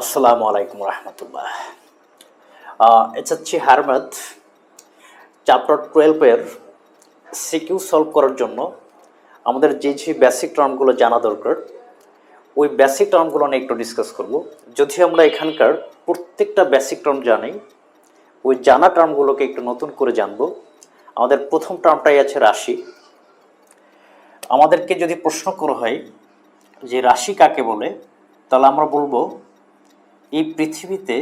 আসসালামু আলাইকুম রহমতুল্লাহ। এটা হচ্ছে হারমাদ চ্যাপ্টার টুয়েলভের সিকিউ সলভ করার জন্য আমাদের যে যে বেসিক টার্মগুলো জানা দরকার, ওই বেসিক টার্মগুলো নিয়ে একটু ডিসকাস করব। যদি আমরা এখানকার প্রত্যেকটা বেসিক টার্ম জানি, ওই জানা টার্মগুলোকে একটু নতুন করে জানব। আমাদের প্রথম টার্মটাই আছে রাশি। আমাদেরকে যদি প্রশ্ন করা হয় যে রাশি কাকে বলে, তাহলে আমরা বলব এই পৃথিবীতে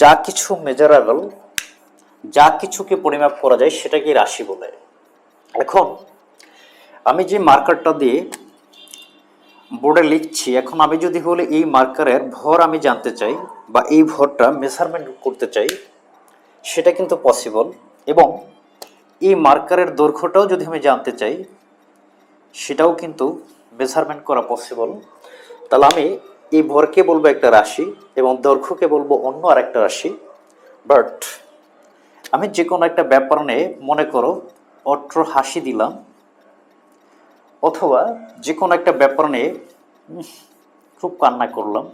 যা কিছু মেজারেবল, যা কিছুকে পরিমাপ করা যায় সেটাকে রাশি বলে। এখন আমি যে মার্কারটা দিয়ে বোর্ডে লিখছি, এখন আমি যদি বলি এই মার্কারের ভর আমি জানতে চাই বা এই ভরটা মেজারমেন্ট করতে চাই, সেটা কিন্তু পসিবল এবং এই মার্কারের দৈর্ঘ্যটাও যদি আমি জানতে চাই, সেটাও কিন্তু মেজারমেন্ট করা পসিবল তাহলে আমি এই ভরকে বলব একটা রাশি এবং দৈর্ঘ্যকে বলব অন্য আর একটা রাশি। বাট আমি যে কোনো একটা ব্যাপার নিয়ে মনে করো অট্র হাসি দিলাম, অথবা যে কোনো একটা ব্যাপার নিয়ে খুব কান্না করলাম।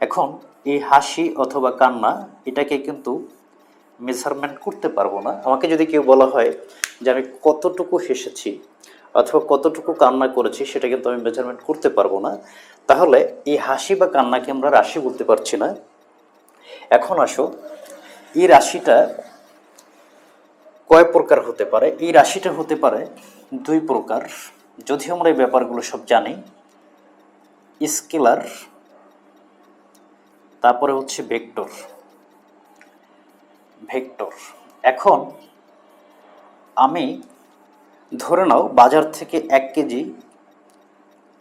এখন এই হাসি অথবা কান্না, এটাকে কিন্তু মেজারমেন্ট করতে পারব না। আমাকে যদি কেউ বলা হয় যে আমি কতটুকু হেসেছি অথবা কতটুকু কান্না করেছি সেটা কিন্তু আমি মেজারমেন্ট করতে পারব না। তাহলে এই হাসি বা কান্নাকে আমরা রাশি বলতে পারছি না। এখন আসো, এই রাশিটা কয় প্রকার হতে পারে? এই রাশিটা হতে পারে দুই প্রকার। যদি আমরা এই ব্যাপারগুলো সব জানি। স্কেলার, তারপরে হচ্ছে ভেক্টর। ভেক্টর। এখন আমি ধরে নাও, বাজার থেকে এক কেজি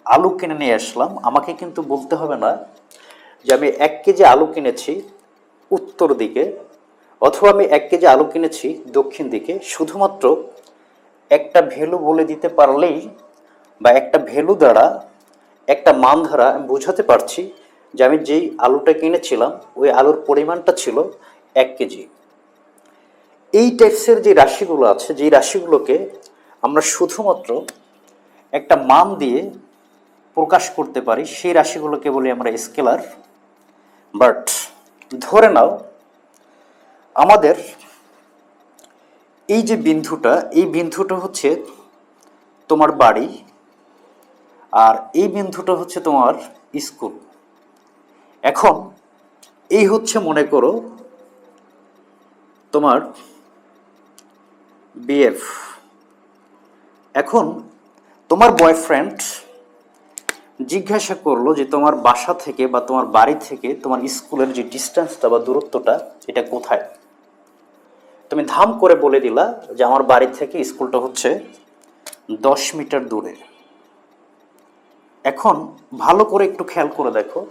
আলু কিনে নিয়ে আসলাম। আমাকে কিন্তু বলতে হবে না যে আমি এক কেজি আলু কিনেছি উত্তর দিকে, অথবা আমি এক কেজি আলু কিনেছি দক্ষিণ দিকে। শুধুমাত্র একটা ভ্যালু বলে দিতে পারলেই বা একটা ভ্যালু দ্বারা একটা মান দ্বারা আমি বোঝাতে পারছি যে আমি যেই আলুটা কিনেছিলাম, ওই আলুর পরিমাণটা ছিল এক কেজি। এই টাইপসের যে রাশিগুলো আছে, যেই রাশিগুলোকে আমরা শুধুমাত্র একটা মান দিয়ে প্রকাশ করতে পারি, সেই রাশিগুলোকে বলি আমরা স্কেলার। বাট ধরে নাও, আমাদের এই যে বিন্দুটা, এই বিন্দুটা হচ্ছে তোমার বাড়ি আর এই বিন্দুটা হচ্ছে তোমার স্কুল। এখন এই হচ্ছে মনে করো তোমার বিএফ। এখন তোমার বয়ফ্রেন্ড জিজ্ঞাসা করল যে তোমার বাসা থেকে বা তোমার বাড়ি থেকে তোমার স্কুলের যে ডিস্টেন্সটা বা দূরত্বটা, এটা কোথায়? তুমি ধাম করে বলে দিলা যে আমার বাড়ি থেকে স্কুলটা হচ্ছে দশ মিটার দূরে। এখন ভালো করে একটু খেয়াল করে দেখো।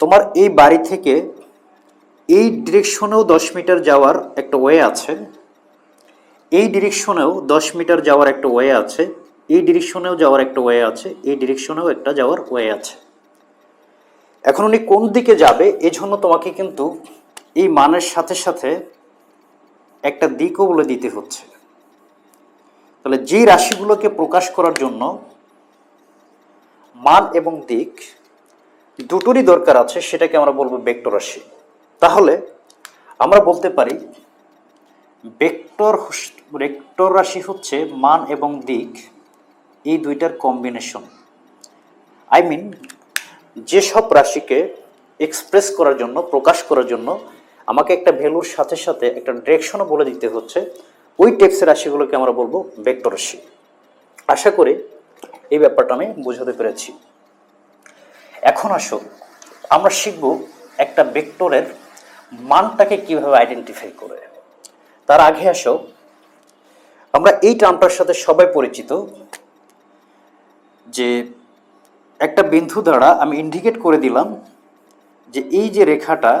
তোমার এই বাড়ি থেকে এই ডিরেকশনেও দশ মিটার যাওয়ার একটা ওয়ে আছে। এই ডিরেকশনেও দশ মিটার যাওয়ার একটা ওয়ে আছে, এই ডিরেকশনেও যাওয়ার একটা ওয়ে আছে, এই ডিরেকশনেও একটা যাওয়ার ওয়ে আছে। এখন উনি কোন দিকে যাবে এই জন্য তোমাকে কিন্তু এই মানের সাথে সাথে একটা দিকও বলে দিতে হচ্ছে। তাহলে যে রাশিগুলোকে প্রকাশ করার জন্য মান এবং দিক দুটোরই দরকার আছে, সেটাকে আমরা বলব বেক্টর রাশি। তাহলে আমরা বলতে পারি ভেক্টর ভেক্টর রাশি হচ্ছে মান এবং দিক। এই দুইটার কম্বিনেশন আই মিন যেসব রাশিকে এক্সপ্রেস করার জন্য, প্রকাশ করার জন্য আমাকে একটা ভ্যালুর সাথে সাথে একটা ডিরেকশনও বলে দিতে হচ্ছে, ওই টেপসের রাশিগুলোকে আমরা বলব ভেক্টর রাশি। আশা করি এই ব্যাপারটা আমি বোঝাতে পেরেছি। এখন আসো, আমরা শিখব একটা ভেক্টরের মানটাকে কীভাবে আইডেন্টিফাই করে। তার আগে আসো। আমরা এই টার্মটার সাথে সবাই পরিচিত, যে একটা বিন্দু দ্বারা আমি ইন্ডিকেট করে দিলাম যে এই যে রেখাটা,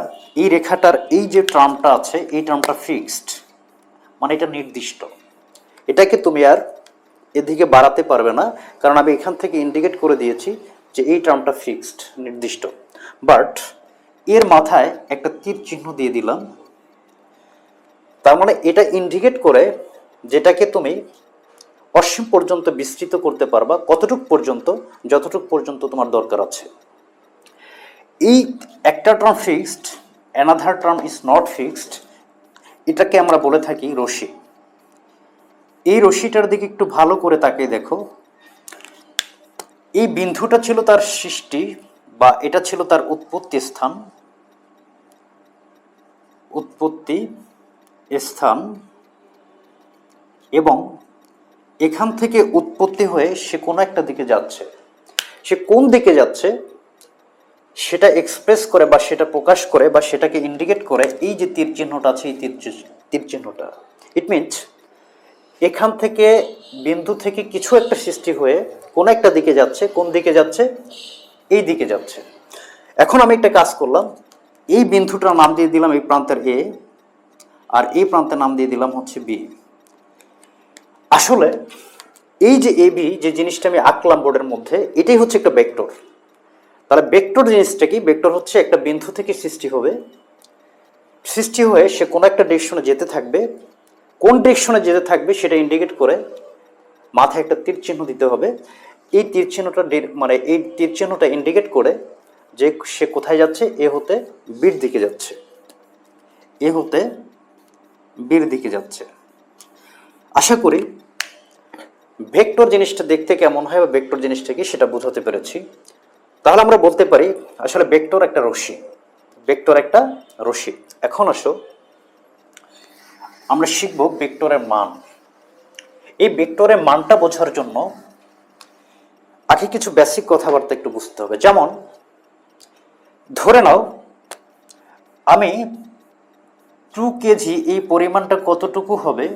এই রেখাটার এই যে টার্মটা আছে, এই টার্মটা ফিক্সড মানে এটা নির্দিষ্ট। এটাকে তুমি আর এদিকে বাড়াতে পারবে না, কারণ আমি এখান থেকে ইন্ডিকেট করে দিয়েছি যে এই টার্মটা ফিক্সড নির্দিষ্ট। বাট এর মাথায় একটা তীর চিহ্ন দিয়ে দিলাম। তার মানে এটা ইন্ডিকেট করে যেটাকে তুমি অসীম পর্যন্ত বিস্তৃত করতে পারবা, কতটুক পর্যন্ত, যতটুক পর্যন্ত তোমার দরকার আছে। এই একটা term fixed another term is not fixed এটাকে আমরা বলে থাকি রশি। এই রশিটার দিকে একটু ভালো করে তাকিয়ে দেখো। এই বিন্দুটা ছিল তার সৃষ্টি বা এটা ছিল তার উৎপত্তি স্থান। উৎপত্তি স্থান এবং এখান থেকে উৎপত্তি হয়ে সে কোনো একটা দিকে যাচ্ছে। সে কোন দিকে যাচ্ছে সেটা এক্সপ্রেস করে বা সেটা প্রকাশ করে বা সেটাকে ইন্ডিকেট করে এই যে তীর চিহ্নটা আছে, এই তীর তীর চিহ্নটা। ইট মিনস এখান থেকে বিন্দু থেকে কিছু একটা সৃষ্টি হয়ে কোন একটা দিকে যাচ্ছে, কোন দিকে যাচ্ছে, এই দিকে যাচ্ছে। এখন আমি একটা কাজ করলাম। এই বিন্দুটার নাম দিয়ে দিলাম এই প্রান্তের এ আর এই প্রান্তের নাম দিয়ে দিলাম হচ্ছে বি। আসলে এই যে এ, বি, যে জিনিসটা আমি আঁকলাম বোর্ডের মধ্যে, এটাই হচ্ছে একটা ভেক্টর। তাহলে ভেক্টর জিনিসটা কি? ভেক্টর হচ্ছে একটা বিন্দু থেকে সৃষ্টি হবে। সৃষ্টি হয়ে সে কোনো একটা ডিরেকশনে যেতে থাকবে। কোন ডিরেকশনে যেতে থাকবে সেটা ইন্ডিকেট করে মাথায় একটা তীর চিহ্ন দিতে হবে। এই তীর চিহ্নটা মানে এই তীর চিহ্নটা ইন্ডিকেট করে যে সে কোথায় যাচ্ছে? এ হতে বীর দিকে যাচ্ছে। এ হতে বীর দিকে যাচ্ছে। আশা করি ভেক্টর জিনিসটা দেখতে কেমন হয় বা ভেক্টর জিনিসটা কি সেটা বোঝাতে পেরেছি। তাহলে আমরা বলতে পারি, আসলে ভেক্টর একটা রশ্মি, ভেক্টর একটা রশ্মি। এখন আসো, আমরা শিখব ভেক্টরের মান। এই ভেক্টরের মানটা বোঝার জন্য আগে কিছু বেসিক কথাবার্তা একটু বুঝতে হবে। যেমন, ধরে নাও, আমি টু কেজি এই পরিমাণটা কতটুকু হবে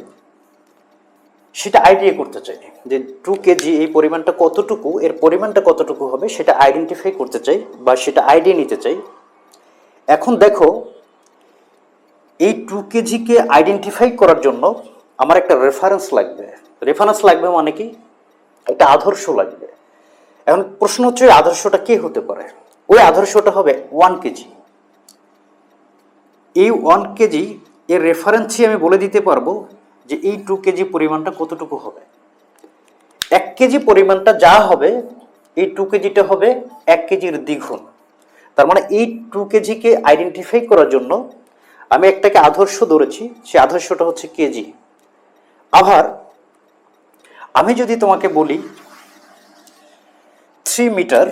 সেটা আইডিয়া করতে চাই। যে টু কেজি এই পরিমাণটা কতটুকু, এর পরিমাণটা কতটুকু হবে সেটা আইডেন্টিফাই করতে চাই বা সেটা আইডিয়া নিতে চাই। এখন দেখো, এই টু কেজিকে আইডেন্টিফাই করার জন্য আমার একটা রেফারেন্স লাগবে। রেফারেন্স লাগবে মানে কি? একটা আদর্শ লাগবে। এখন প্রশ্ন হচ্ছে আদর্শটা কে হতে পারে? ওই আদর্শটা হবে ওয়ান কেজি এই ওয়ান কেজি এর রেফারেন্সই আমি বলে দিতে পারব যে এই টু কেজি পরিমাণটা কতটুকু হবে। এক কেজি পরিমাণটা যা হবে, এই টু কেজিটা হবে এক কেজির দ্বিগুণ। তার মানে এই টু কেজিকে আইডেন্টিফাই করার জন্য আমি একটাকে আদর্শ ধরেছি সে আদর্শটা হচ্ছে কেজি। আবার আমি যদি তোমাকে বলি থ্রি মিটার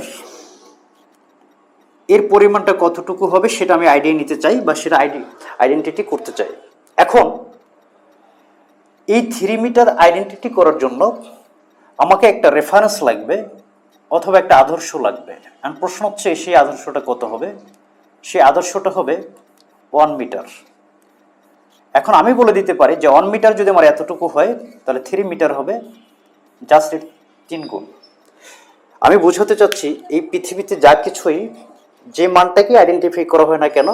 এর পরিমাণটা কতটুকু হবে সেটা আমি আইডিয়া নিতে চাই বা সেটা আইডি আইডেন্টিটি করতে চাই। এখন, এই থ্রি মিটার আইডেন্টিটি করার জন্য আমাকে একটা রেফারেন্স লাগবে অথবা একটা আদর্শ লাগবে। আর প্রশ্ন হচ্ছে, সেই আদর্শটা কত হবে? সেই আদর্শটা হবে ওয়ান মিটার এখন আমি বলে দিতে পারি যে ওয়ান মিটার যদি আমার এতটুকু হয়, তাহলে থ্রি মিটার হবে জাস্ট তিন গুণ। আমি বোঝাতে চাচ্ছি, এই পৃথিবীতে যা কিছুই যে মানটাকে আইডেন্টিফাই করা হয় না কেন,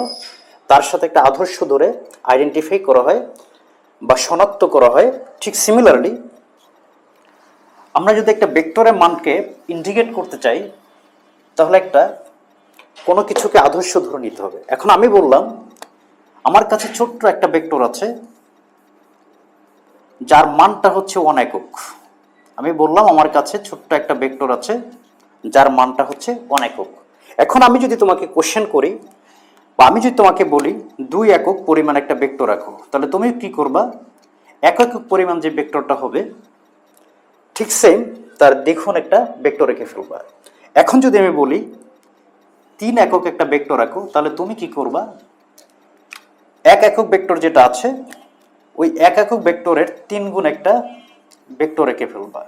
তার সাথে একটা আদর্শ ধরে আইডেন্টিফাই করা হয় বা শনাক্ত করা হয়। ঠিক সিমিলারলি আমরা যদি একটা ভেক্টরের মানকে ইন্ডিকেট করতে চাই, তাহলে একটা কোনো কিছুকে আদর্শ ধরে নিতে হবে। এখন আমি বললাম, আমার কাছে ছোট্ট একটা ভেক্টর আছে, যার মানটা হচ্ছে ওয়ান একক। আমি বললাম, আমার কাছে ছোট্ট একটা ভেক্টর আছে, যার মানটা হচ্ছে ওয়ান একক। এখন আমি যদি তোমাকে কোশ্চেন করি বা আমি যদি তোমাকে বলি, দুই একক পরিমাণ একটা ভেক্টর রাখো, তাহলে তুমি কি করবা? এক একক পরিমাণ যে ভেক্টরটা হবে, ঠিক সেম তার দেখুন একটা ভেক্টর রেখে ফেলবা। এখন যদি আমি বলি, তিন একক একটা ভেক্টর রাখো, তাহলে তুমি কি করবা? এক একক ভেক্টর যেটা আছে, ওই এক একক ভেক্টরের তিন গুণ একটা ভেক্টর রেখে ফেলবা।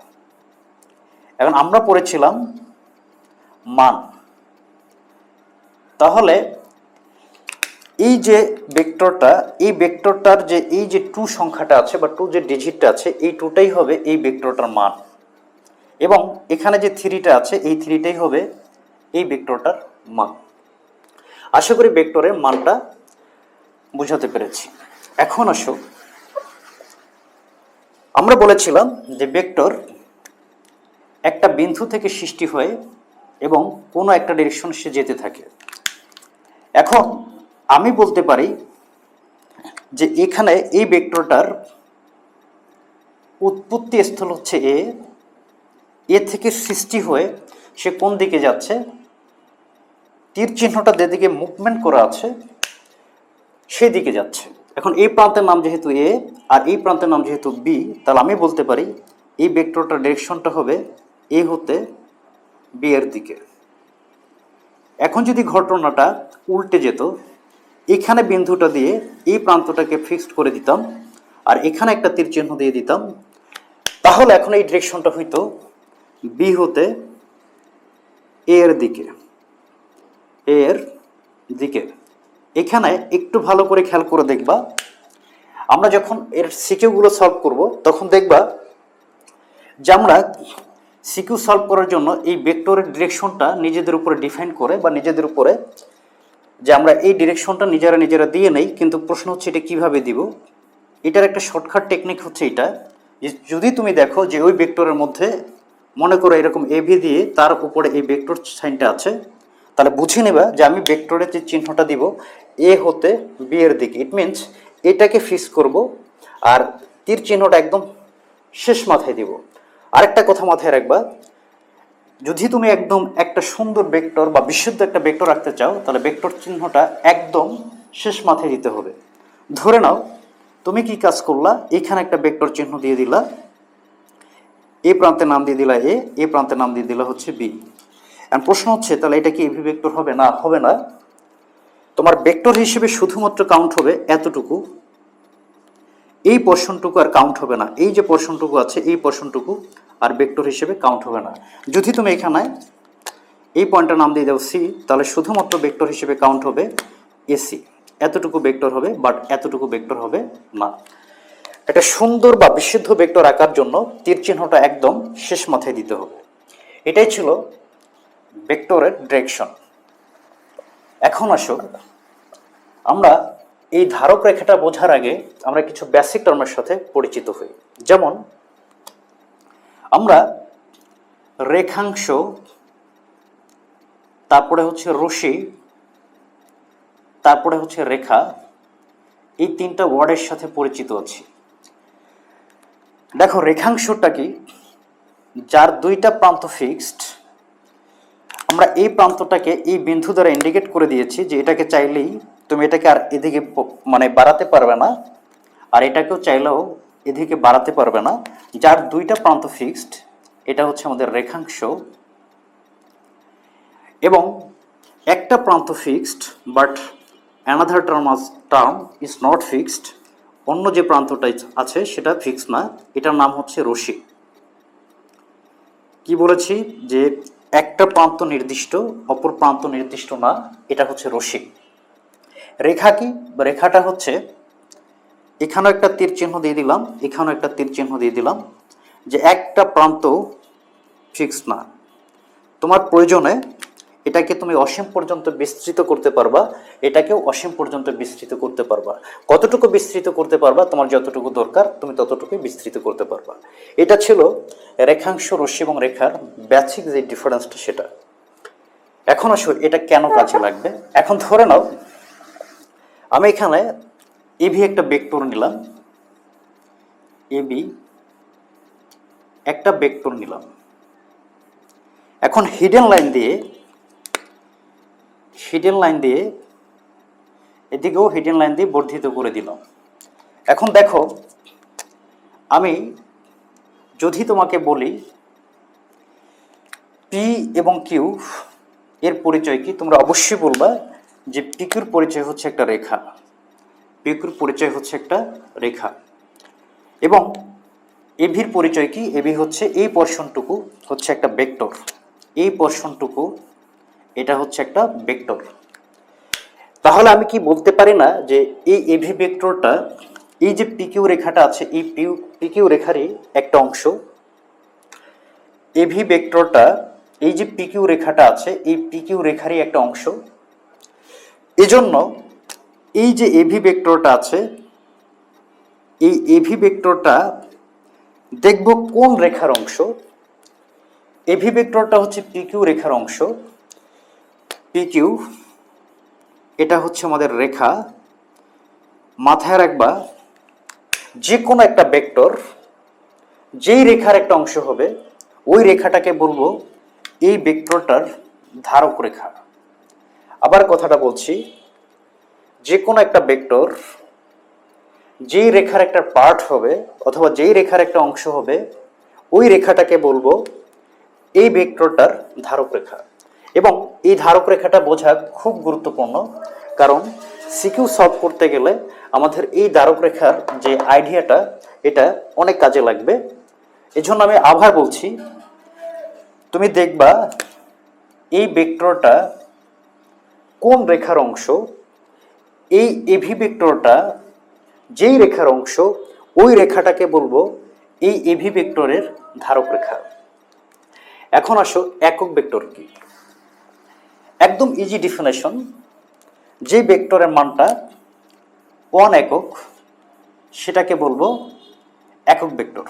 এখন আমরা পড়েছিলাম মান। তাহলে এই যে ভেক্টরটা এই ভেক্টরটার যে, এই যে টু সংখ্যাটা আছে বা টু যে ডিজিটটা আছে, এই টুটাই হবে এই ভেক্টরটার মান। এবং এখানে যে থ্রিটা আছে, এই থ্রিটাই হবে এই ভেক্টরটার মান। আশা করি ভেক্টরের মানটা বুঝাতে পেরেছি। এখন আসো। আমরা বলেছিলাম যে ভেক্টর একটা বিন্দু থেকে সৃষ্টি হয়ে এবং কোনো একটা ডিরেকশন সে যেতে থাকে। এখন আমি বলতে পারি যে এখানে এই ভেক্টরটার উৎপত্তি স্থল হচ্ছে এ এ থেকে সৃষ্টি হয়ে সে কোন দিকে যাচ্ছে? তীর চিহ্নটা যেদিকে মুভমেন্ট করা আছে সেই দিকে যাচ্ছে। এখন এই প্রান্তের নাম যেহেতু এ আর এই প্রান্তের নাম যেহেতু বি, তাহলে আমি বলতে পারি এই ভেক্টরটার ডিরেকশনটা হবে এ হতে বি এর দিকে। এখন যদি ঘটনাটা উল্টে যেত, এখানে বিন্দুটা দিয়ে এই প্রান্তটাকে ফিক্সড করে দিতাম আর এখানে একটা তীর চিহ্ন দিয়ে দিতাম, তাহলে এখন এই ডিরেকশনটা হইতো বি হতে এর দিকে এর দিকে। এখানে একটু ভালো করে খেয়াল করে দেখবা, আমরা যখন এর সিকিউগুলো সলভ করব, তখন দেখবা যে আমরা সিকিউ সলভ করার জন্য এই ভেক্টরের ডিরেকশনটা নিজেদের উপরে ডিফাইন করে বা নিজেদের উপরে যে আমরা এই ডিরেকশনটা নিজেরা নিজেরা দিয়ে নেই, কিন্তু প্রশ্ন হচ্ছে এটা কীভাবে দিব? এটার একটা শর্টকাট টেকনিক হচ্ছে এটা, যে যদি তুমি দেখো যে ওই ভেক্টরের মধ্যে মনে করো এরকম এভি দিয়ে তার উপরে এই ভেক্টর সাইনটা আছে, তাহলে বুঝে নেবা যে আমি ভেক্টরের যে চিহ্নটা দিব এ হতে বি এর দিকে। ইট মিনস এটাকে ফিক্স করব আর তীর চিহ্নটা একদম শেষ মাথায় দিব। আরেকটা কথা মাথায় রাখবা, যদি তুমি একদম একটা সুন্দর ভেক্টর বা বিশুদ্ধ একটা ভেক্টর রাখতে চাও, তাহলে ভেক্টর চিহ্নটা একদম শেষ মাথায় দিতে হবে। ধরে নাও, তুমি কি কাজ করলা? এখানে একটা ভেক্টর চিহ্ন দিয়ে দিলা। এ প্রান্তের নাম দিয়ে দিলা এ এ প্রান্তের নাম দিয়ে দিলা হচ্ছে বি। এখন প্রশ্ন হচ্ছে, তাহলে এটা কি এভি ভেক্টর হবে? না হবে না। তোমার ভেক্টর হিসেবে শুধুমাত্র কাউন্ট হবে এতটুকু। এই পোর্শনটুকু আর কাউন্ট হবে না। এই যে পোর্শনটুকু আছে, এই পোর্শনটুকু আর ভেক্টর হিসেবে কাউন্ট হবে না। যদি তুমি এখানে এই পয়েন্টটার নাম দিয়ে দাও সি তাহলে শুধুমাত্র ভেক্টর হিসেবে কাউন্ট হবে এসি এতটুকু ভেক্টর হবে বাট এতটুকু ভেক্টর হবে না। একটা সুন্দর বা বিশুদ্ধ ভেক্টর আঁকার জন্য তীর চিহ্নটা একদম শেষ মাথায় দিতে হবে। এটাই ছিল ভেক্টরের ডিরেকশন এখন আসো আমরা এই ধারক রেখাটা বোঝার আগে আমরা কিছু বেসিক টার্মের সাথে পরিচিত হই। যেমন আমরা রেখাংশ, তারপরে হচ্ছে রশি তারপরে হচ্ছে রেখা, এই তিনটা ওয়ার্ডের সাথে পরিচিত আছি। দেখো, রেখাংশটা কি? যার দুইটা প্রান্ত ফিক্সড আমরা এই প্রান্তটাকে এই বিন্দু দ্বারা ইন্ডিকেট করে দিয়েছি যে এটাকে চাইলেই তুমি এটাকে আর এদিকে মানে বাড়াতে পারবে না, আর এটাকেও চাইলেও এদিকে বাড়াতে পারবে না। যার দুইটা প্রান্ত ফিক্সড এটা হচ্ছে আমাদের রেখাংশ। এবং একটা প্রান্ত fixed but another term term is not fixed অন্য যে প্রান্তটা আছে সেটা ফিক্সড না। এটার নাম হচ্ছে রশি কি বলেছি? যে একটা প্রান্ত নির্দিষ্ট, অপর প্রান্ত নির্দিষ্ট না, এটা হচ্ছে রশি রেখা কি? রেখাটা হচ্ছে এখানেও একটা তীর চিহ্ন দিয়ে দিলাম, এখানেও একটা তীর চিহ্ন দিয়ে দিলাম যে একটা প্রান্ত ফিক্স না। তোমার প্রয়োজনে এটাকে তুমি অসীম পর্যন্ত বিস্তৃত করতে পারবা, এটাকেও অসীম পর্যন্ত বিস্তৃত করতে পারবা। কতটুকু বিস্তৃত করতে পারবা, তোমার যতটুকু দরকার, তুমি ততটুকুই বিস্তৃত করতে পারবা। এটা ছিল রেখাংশ রশ্মি এবং রেখার ব্যাচিক যে ডিফারেন্সটা সেটা। এখন আসো, এটা কেন কাজে লাগবে? এখন ধরে নাও, আমি এখানে এবি একটা ভেক্টর নিলাম। এবি একটা ভেক্টর নিলাম। এখন হিডেন লাইন দিয়ে হিডেন লাইন দিয়ে এদিকেও হিডেন লাইন দিয়ে বর্ধিত করে দিলাম। এখন দেখো, আমি যদি তোমাকে বলি পি এবং কিউ এর পরিচয় কি? তোমরা অবশ্যই বলবা যে পিকিউর পরিচয় হচ্ছে একটা রেখা। পিকিউর পরিচয় হচ্ছে একটা রেখা। এবং এভির পরিচয় কি? এবি হচ্ছে এই পোর্শনটুকু হচ্ছে একটা বেক্টর এই পোর্শনটুকু এটা হচ্ছে একটা বেক্টর তাহলে আমি কি বলতে পারি না যে এই এভি বেক্টরটা এই যে পিকিউ রেখাটা আছে, এই পিউ পিকিউ রেখারই একটা অংশ। এভি বেক্টরটা এই যে পিকিউ রেখাটা আছে, এই পিকিউ রেখারই একটা অংশ। এজন্য এই যে এভি ভেক্টরটা আছে, এই এভি ভেক্টরটা দেখব কোন রেখার অংশ। এভি ভেক্টরটা হচ্ছে পিকিউ রেখার অংশ। পিকিউ এটা হচ্ছে আমাদের রেখা। মাথায় রাখবা যে কোনো একটা ভেক্টর যেই রেখার একটা অংশ হবে, ওই রেখাটাকে বলব এই ভেক্টরটার ধারক রেখা। আবার কথাটা বলছি যে কোনো একটা ভেক্টর যেই রেখার একটা পার্ট হবে অথবা যেই রেখার একটা অংশ হবে, ওই রেখাটাকে বলব এই ভেক্টরটার ধারক রেখা এবং এই ধারক রেখাটা বোঝা খুব গুরুত্বপূর্ণ, কারণ সিকিউ সলভ করতে গেলে আমাদের এই ধারক রেখার যে আইডিয়াটা এটা অনেক কাজে লাগবে। এজন্য আমি আবার বলছি, তুমি দেখবা এই ভেক্টরটা কোন রেখার অংশ এই এভি ভেক্টরটা যেই রেখার অংশ, ওই রেখাটাকে বলব এই এভি ভেক্টরের ধারক রেখা। এখন আসো একক ভেক্টর কি। একদম ইজি ডিফিনেশন যে ভেক্টরের মানটা ওয়ান একক, সেটাকে বলব একক ভেক্টর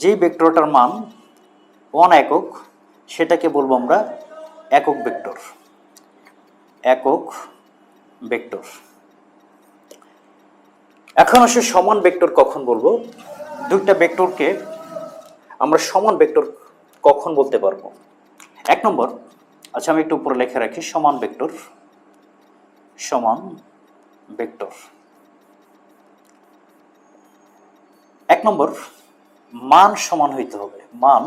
যেই ভেক্টরটার মান ওয়ান একক, সেটাকে বলব আমরা একক ভেক্টর একক ভেক্টর। এখন আসে সমান ভেক্টর কখন বলব? দুইটা ভেক্টরকে আমরা সমান ভেক্টর কখন বলতে পারব? এক নম্বর আচ্ছা আমি একটু উপরে লেখা রাখি, সমান ভেক্টর সমান ভেক্টর। এক নম্বর, মান সমান হইতে হবে, মান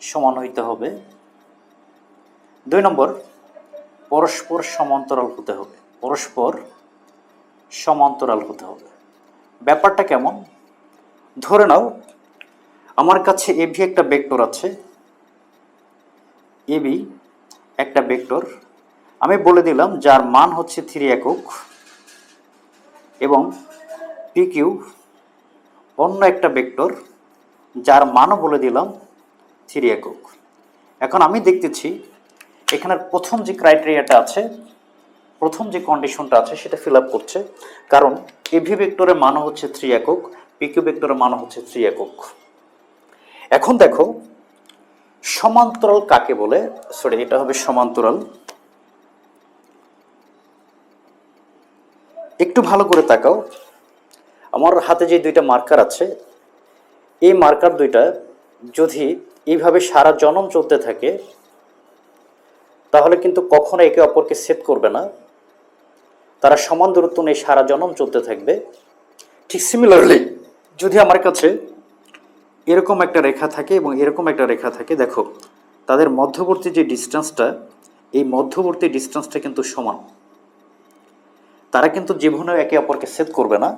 সমান হইতে হবে। দুই নম্বর, পরস্পর সমান্তরাল হতে হবে। পরস্পর সমান্তরাল হতে হবে। ব্যাপারটা কেমন? ধরে নাও, আমার কাছে এবি একটা ভেক্টর আছে। এবি একটা ভেক্টর আমি বলে দিলাম, যার মান হচ্ছে থ্রি একক এবং পি কিউ অন্য একটা ভেক্টর যার মানও বলে দিলাম থ্রি একক। এখন আমি দেখতেছি, এখানের প্রথম যে ক্রাইটেরিয়াটা আছে প্রথম যে কন্ডিশনটা আছে সেটা ফিল আপ করছে। কারণ এভি ভেক্টরের মানও হচ্ছে থ্রি একক পিকিউ ভেক্টরের মানও হচ্ছে থ্রি একক। এখন দেখো, সমান্তরাল কাকে বলে? সরি এটা হবে সমান্তরাল। একটু ভালো করে তাকাও। আমার হাতে যে দুইটা মার্কার আছে, এই মার্কার দুইটা যদি এইভাবে সারা জনম চলতে থাকে, তাহলে কিন্তু কখনো একে অপরকে সেট করবে না। তারা সমান দূরত্ব নিয়ে সারা জনম চলতে থাকবে। ঠিক সিমিলারলি যদি আমার কাছে এরকম একটা রেখা থাকে এবং এরকম একটা রেখা থাকে, দেখো, তাদের মধ্যবর্তী যে ডিস্টেন্সটা এই মধ্যবর্তী ডিস্টেন্সটা কিন্তু সমান। তারা কিন্তু জীবনে একে অপরকে সেট করবে না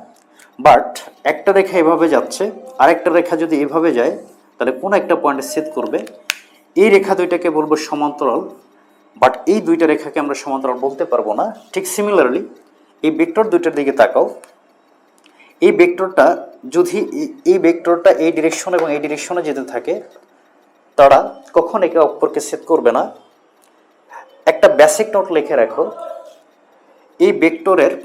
বাট একটা রেখা এভাবে যাচ্ছে, আরেকটা রেখা যদি এভাবে যায়, তাহলে কোনো একটা পয়েন্টে সেট করবে। এই রেখা দুইটাকে বলব সমান্তরাল বাট এই দুইটা রেখাকে আমরা সমান্তরাল বলতে পারব না। ঠিক সিমিলারলি এই ভেক্টর দুইটার দিকে তাকাও। এই ভেক্টরটা যদি এই- ভেক্টরটা এই ডিরেকশন এবং এই ডিরেকশনে যেতে থাকে, তারা কখন একে অপরকে সেট করবে না? একটা বেসিক নোট লিখে রাখো। এই ভেক্টরের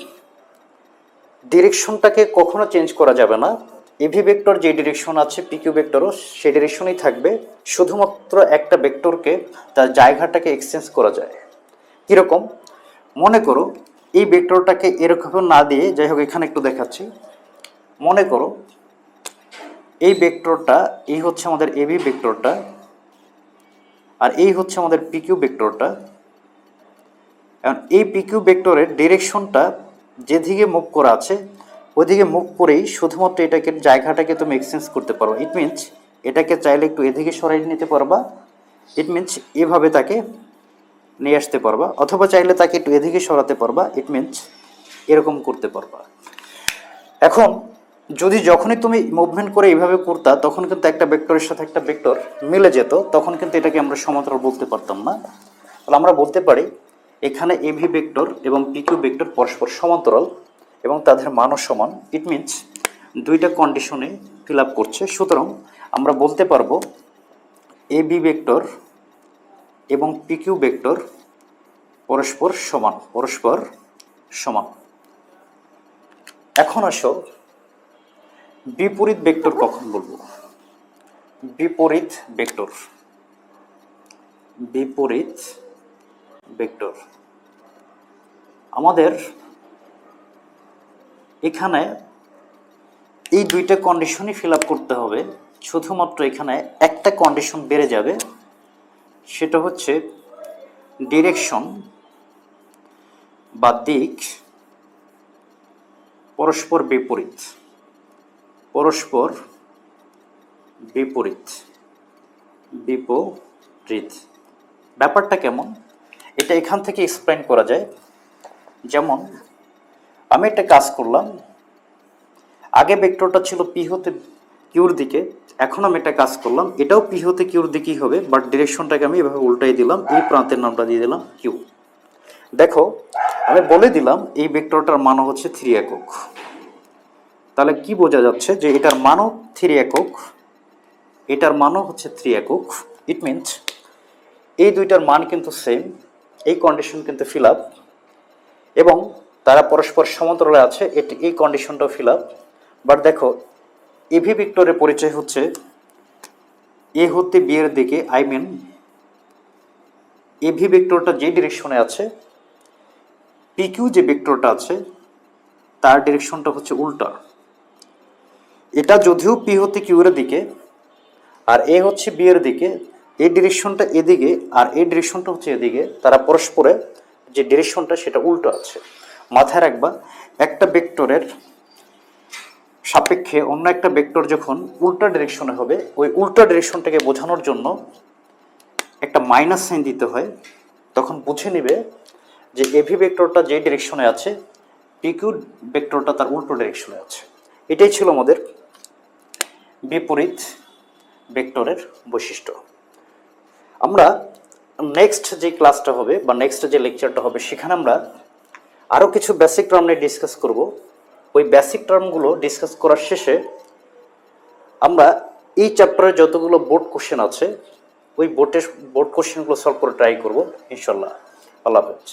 ডিরেকশনটাকে কখনো চেঞ্জ করা যাবে না। এভি ভেক্টর যে ডিরেকশন আছে পিকিউ ভেক্টরও সেই ডিরেকশনই থাকবে। শুধুমাত্র একটা ভেক্টরকে তার জায়গাটাকে এক্সচেঞ্জ করা যায়। কীরকম? মনে করো এই ভেক্টরটাকে এরকম না দিয়ে, যাই হোক এখানে একটু দেখাচ্ছি। মনে করো এই ভেক্টরটা এই হচ্ছে আমাদের এবি ভেক্টরটা আর এই হচ্ছে আমাদের পিকিউ ভেক্টরটা এখন এই পিকিউ ভেক্টরের ডিরেকশনটা যেদিকে মুভ করা আছে ওইদিকে মুখ করেই শুধুমাত্র এটাকে, জায়গাটাকে তুমি এক্সচেঞ্জ করতে পারো। ইট মিনস এটাকে চাইলে একটু এদিকে সরাই নিতে পারবা। ইট মিনস এভাবে তাকে নিয়ে আসতে পারবা। অথবা চাইলে তাকে একটু এদিকে সরাতে পারবা। ইট মিনস এরকম করতে পারবা। এখন, যদি যখনই তুমি মুভমেন্ট করে এইভাবে করতা, তখন কিন্তু একটা ভেক্টরের সাথে একটা ভেক্টর মিলে যেত। তখন কিন্তু এটাকে আমরা সমান্তরাল বলতে পারতাম না। তাহলে আমরা বলতে পারি, এখানে এভি ভেক্টর এবং পিকিউ ভেক্টর পরস্পর সমান্তরাল। এবং তাদের মানও সমান। ইট মিনস দুইটা কন্ডিশনে ফিল আপ করছে। সুতরাং আমরা বলতে পারব এ বি ভেক্টর এবং পিকিউ ভেক্টর পরস্পর সমান পরস্পর সমান। এখন আসো বিপরীত ভেক্টর কখন বলব? বিপরীত ভেক্টর বিপরীত ভেক্টর আমাদের এখানে এই দুইটা কন্ডিশনই ফিল করতে হবে। শুধুমাত্র এখানে একটা কন্ডিশন বেড়ে যাবে, সেটা হচ্ছে ডিরেকশন বা দিক পরস্পর বিপরীত। পরস্পর বিপরীত। বিপরীত। ব্যাপারটা কেমন? এটা এখান থেকে এক্সপ্লেন করা যায়। যেমন আমি একটা কাজ করলাম। আগে ভেক্টরটা ছিল পি হতে কিউর দিকে, এখন আমি একটা কাজ করলাম, এটাও পি হতে কিউর দিকেই হবে বাট ডিরেকশনটাকে আমি এভাবে উল্টাই দিলাম, এই প্রান্তের নামটা দিয়ে দিলাম কিউ দেখো, আমি বলে দিলাম এই ভেক্টরটার মান হচ্ছে থ্রি একক। তাহলে কি বোঝা যাচ্ছে যে এটার মানও থ্রি একক, এটার মানও হচ্ছে থ্রি একক। ইট মিনস এই দুইটার মান কিন্তু সেম এই কন্ডিশন কিন্তু ফিল আপ এবং তারা পরস্পর সমান্তরালে আছে, এটি এই কন্ডিশনটাও ফিল আপ বাট দেখো এভি ভিক্টরের পরিচয় হচ্ছে এ হতে বিয়ের দিকে আই মিন এভি ভেক্টরটা যে ডিরেকশনে আছে পিকিউ যে ভেক্টরটা আছে, তার ডিরেকশনটা হচ্ছে উল্টা। এটা যদিও পি হতে কিউর দিকে, আর এ হচ্ছে বি এর দিকে, এই ডিরেকশনটা এদিকে আর এই ডিরেকশনটা হচ্ছে এদিকে, তারা পরস্পরে যে ডিরেকশনটা সেটা উল্টো আছে। মাথায় রাখবা, একটা ভেক্টরের সাপেক্ষে অন্য একটা ভেক্টর যখন উল্টা ডিরেকশনে হবে, ওই উল্টা ডিরেকশনটাকে বোঝানোর জন্য একটা মাইনাস সাইন দিতে হয়। তখন বুঝে নেবে যে এভি ভেক্টরটা যে ডিরেকশনে আছে পিকিউ ভেক্টরটা তার উল্টো ডিরেকশনে আছে। এটাই ছিল আমাদের বিপরীত ভেক্টরের বৈশিষ্ট্য। আমরা নেক্সট যে ক্লাসটা হবে বা নেক্সট যে লেকচারটা হবে, সেখানে আমরা আরও কিছু বেসিক টার্ম নিয়ে ডিসকাস করব। ওই বেসিক টার্মগুলো ডিসকাস করার শেষে আমরা এই চ্যাপ্টারে যতগুলো বোর্ড কোশ্চেন আছে, ওই বোর্ডের বোর্ড কোশ্চেনগুলো সলভ করে ট্রাই করব, ইনশাল্লাহ। আল্লাহ হাফেজ।